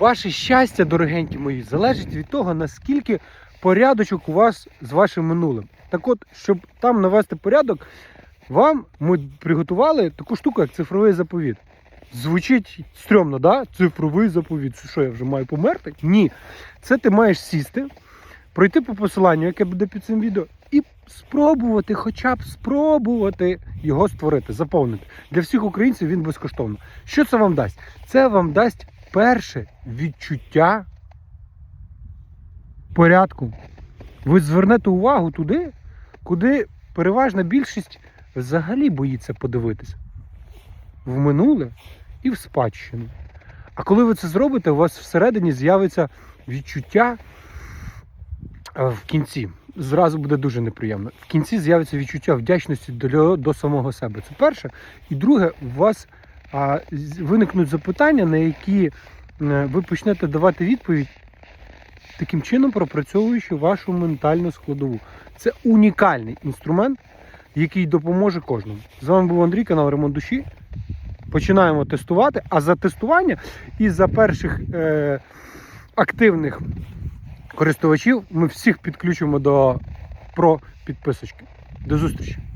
Ваше щастя, дорогенькі мої, залежить від того, наскільки порядочок у вас з вашим минулим. Так от, щоб там навести порядок, вам ми приготували таку штуку, як цифровий заповіт. Звучить стрьомно, да? Цифровий заповіт. Що, я вже маю померти? Ні. Це ти маєш сісти, пройти по посиланню, яке буде під цим відео, і спробувати, хоча б спробувати його створити, заповнити. Для всіх українців він безкоштовно. Що це вам дасть? Це вам дасть перше відчуття порядку. Ви звернете увагу туди, куди переважна більшість взагалі боїться подивитися. В минуле і в спадщину. А коли ви це зробите, у вас всередині з'явиться відчуття е, в кінці. Зразу буде дуже неприємно. В кінці з'явиться відчуття вдячності до, до самого себе. Це перше. І друге, у вас а, виникнуть запитання, на які е, ви почнете давати відповідь, таким чином пропрацьовуючи вашу ментальну складову. Це унікальний інструмент, який допоможе кожному. З вами був Андрій, канал Ремонт Душі. Починаємо тестувати, а за тестування і за перших е, активних користувачів ми всіх підключимо до про підписочки. До зустрічі!